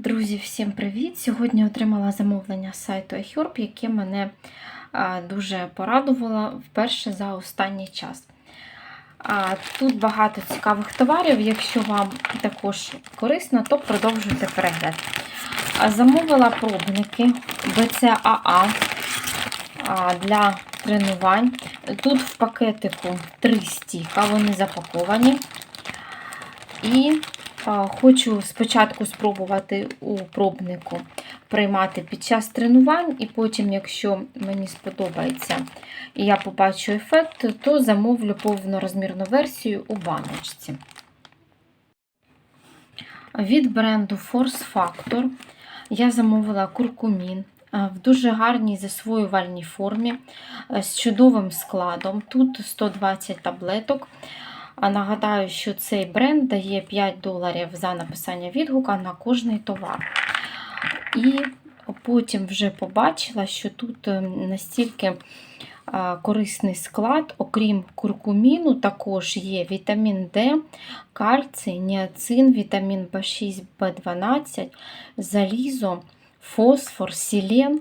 Друзі, всім привіт! Сьогодні отримала замовлення з сайту iHerb, яке мене дуже порадувало вперше за останній час. Тут багато цікавих товарів. Якщо вам також корисно, то продовжуйте перегляд. Замовила пробники BCAA для тренувань. Тут в пакетику три стіка, вони запаковані. І Хочу спочатку спробувати у пробнику приймати під час тренувань, і потім, якщо мені сподобається і я побачу ефект, то замовлю повнорозмірну версію у баночці. Від бренду Force Factor я замовила куркумін в дуже гарній засвоювальній формі з чудовим складом. Тут 120 таблеток. А нагадаю, що цей бренд дає 5 доларів за написання відгука на кожний товар. І потім вже побачила, що тут настільки корисний склад, окрім куркуміну, також є вітамін Д, кальцій, ніацин, вітамін В6, В12, залізо, фосфор, сілен,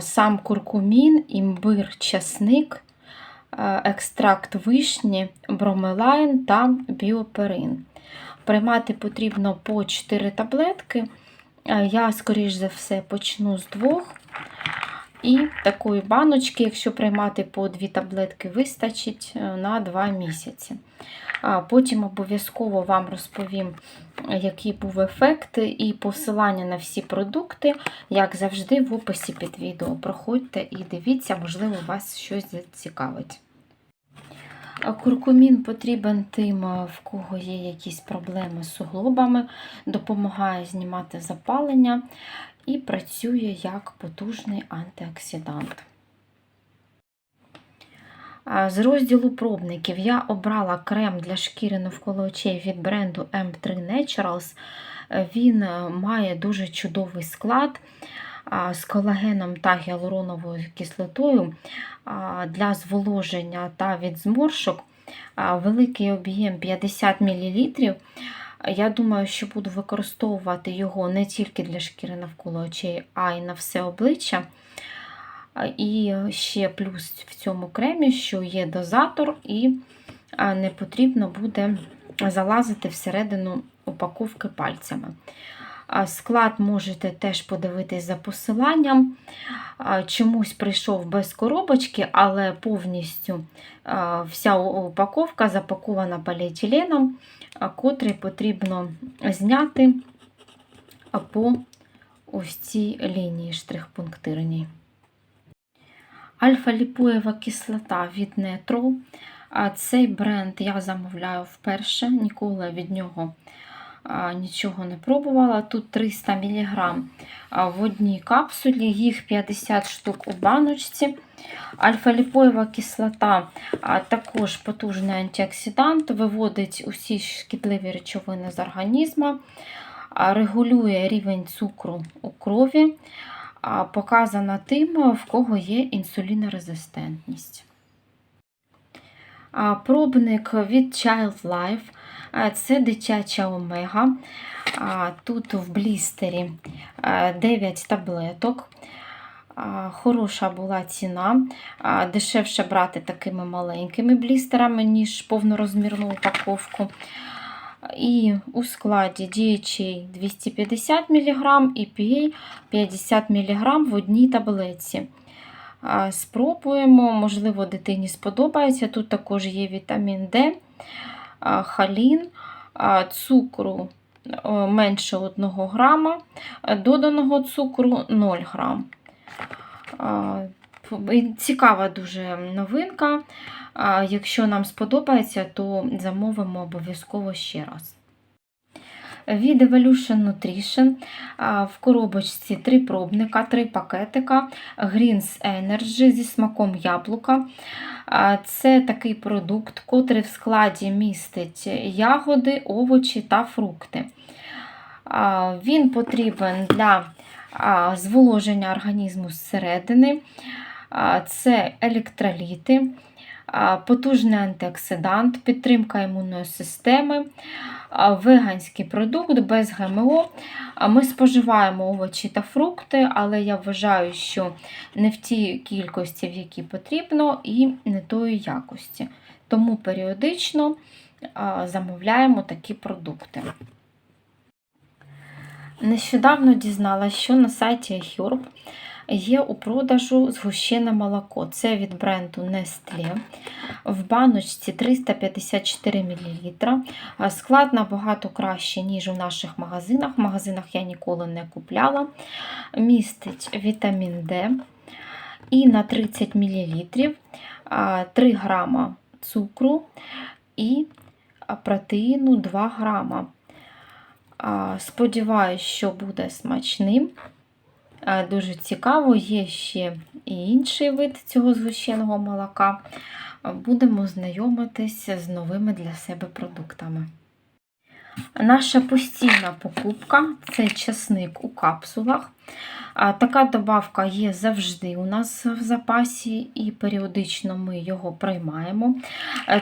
сам куркумін, імбир, часник екстракт вишні, бромелайн та біоперин. Приймати потрібно по 4 таблетки. Я, скоріш за все, почну з двох. І такої баночки, якщо приймати по 2 таблетки, вистачить на 2 місяці. Потім обов'язково вам розповім, який був ефект, і посилання на всі продукти, як завжди, в описі під відео. Проходьте і дивіться, можливо, вас щось зацікавить. Куркумін потрібен тим, в кого є якісь проблеми з суглобами, допомагає знімати запалення і працює як потужний антиоксидант. З розділу пробників я обрала крем для шкіри навколо очей від бренду M3 Naturals. Він має дуже чудовий склад з колагеном та гіалуроновою кислотою для зволоження та від зморшок. Великий об'єм 50 мл. Я думаю, що буду використовувати його не тільки для шкіри навколо очей, а й на все обличчя. І ще плюс в цьому кремі, що є дозатор, і не потрібно буде залазити всередину упаковки пальцями. Склад можете теж подивитись за посиланням. Чомусь прийшов без коробочки, але повністю вся упаковка запакована поліетиленом, котрий потрібно зняти по ось цій лінії штрих-пунктирній. Альфа-ліпоєва кислота від Netro. Цей бренд я замовляю вперше, ніколи від нього нічого не пробувала. Тут 300 мг в одній капсулі, їх 50 штук у баночці. Альфа-ліпоєва кислота також потужний антиоксидант, виводить усі шкідливі речовини з організму, регулює рівень цукру у крові, показана тим, в кого є інсулінорезистентність. Пробник від Child Life. Це дитяча омега. Тут в блістері 9 таблеток. Хороша була ціна. Дешевше брати такими маленькими блістерами, ніж повнорозмірну упаковку. І у складі DHA 250 мг і PA 50 мг в одній таблетці. Спробуємо, можливо, дитині сподобається. Тут також є вітамін D, халін, цукру менше 1 грама, доданого цукру 0 грам. Цікава дуже новинка. Якщо нам сподобається, то замовимо обов'язково ще раз. Від Evolution Nutrition в коробочці 3 пробника, 3 пакетика Greens Energy зі смаком яблука. Це такий продукт, котрий в складі містить ягоди, овочі та фрукти. Він потрібен для зволоження організму зсередини, це електроліти, потужний антиоксидант, підтримка імунної системи, веганський продукт без ГМО. Ми споживаємо овочі та фрукти, але я вважаю, що не в тій кількості, в якій потрібно, і не тої якості. Тому періодично замовляємо такі продукти. Нещодавно дізналася, що на сайті iHerb є у продажу згущене молоко. Це від бренду Nestlé. В баночці 354 мл. Склад набагато краще, ніж у наших магазинах. В магазинах я ніколи не купляла. Містить вітамін D і на 30 мл 3 грама цукру і протеїну 2 грама. Сподіваюсь, що буде смачним. А, Дуже цікаво, є ще і інший вид цього згущеного молока. Будемо знайомитися з новими для себе продуктами. Наша постійна покупка це часник у капсулах. Така добавка є завжди у нас в запасі, і періодично ми його приймаємо.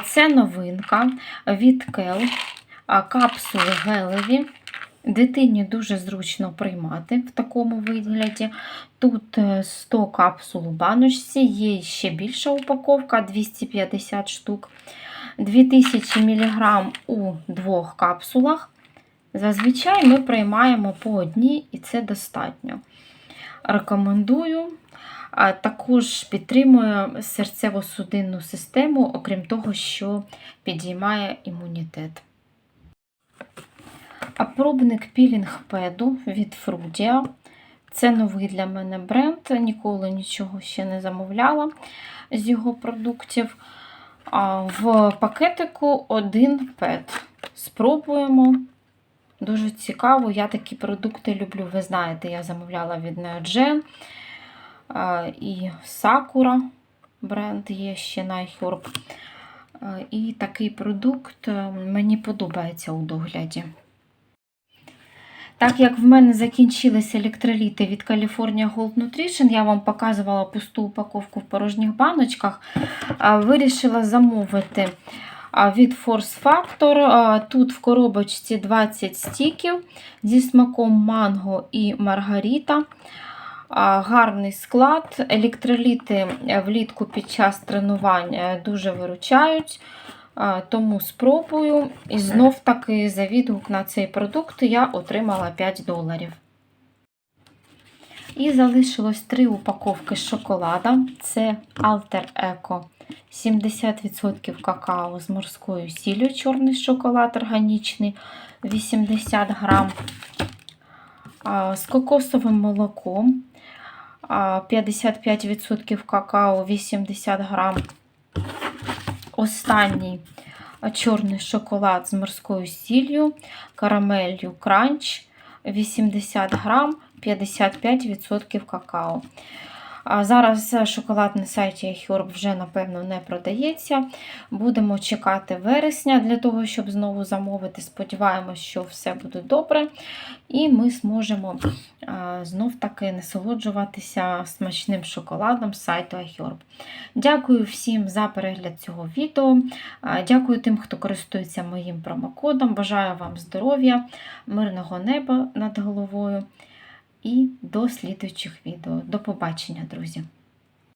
Це новинка від Кел, капсули гелеві. Дитині дуже зручно приймати в такому вигляді. Тут 100 капсул у баночці, є ще більша упаковка 250 штук, 2000 мг у двох капсулах. Зазвичай ми приймаємо по одній, і це достатньо. Рекомендую. Також підтримує серцево-судинну систему, окрім того, що підіймає імунітет. Пробник пілінг педу від Frudia. Це новий для мене бренд. Ніколи нічого ще не замовляла з його продуктів. В пакетику один пед. Спробуємо. Дуже цікаво. Я такі продукти люблю. Ви знаєте, я замовляла від Neogen і Sakura бренд є ще на iHerb. І такий продукт мені подобається у догляді. Так як в мене закінчилися електроліти від California Gold Nutrition, я вам показувала пусту упаковку в порожніх баночках, вирішила замовити від Force Factor. Тут в коробочці 20 стіків зі смаком манго і маргаріта. Гарний склад. Електроліти влітку під час тренувань е, дуже виручають. Тому спробую. І знов таки за відгук на цей продукт я отримала 5 доларів. І залишилось 3 упаковки шоколада. Це Alter Eco 70% какао з морською сіллю, чорний шоколад органічний 80 грам. З кокосовим молоком 55% какао 80 грам. Останній чорний шоколад з морською сіллю, карамелью кранч 80 грам, 55% какао. Зараз шоколад на сайті iHerb вже, напевно, не продається. Будемо чекати вересня для того, щоб знову замовити. Сподіваємось, що все буде добре. І ми зможемо знов-таки насолоджуватися смачним шоколадом з сайту iHerb. Дякую всім за перегляд цього відео. Дякую тим, хто користується моїм промокодом. Бажаю вам здоров'я, мирного неба над головою. І до слідуючих відео. До побачення, друзі!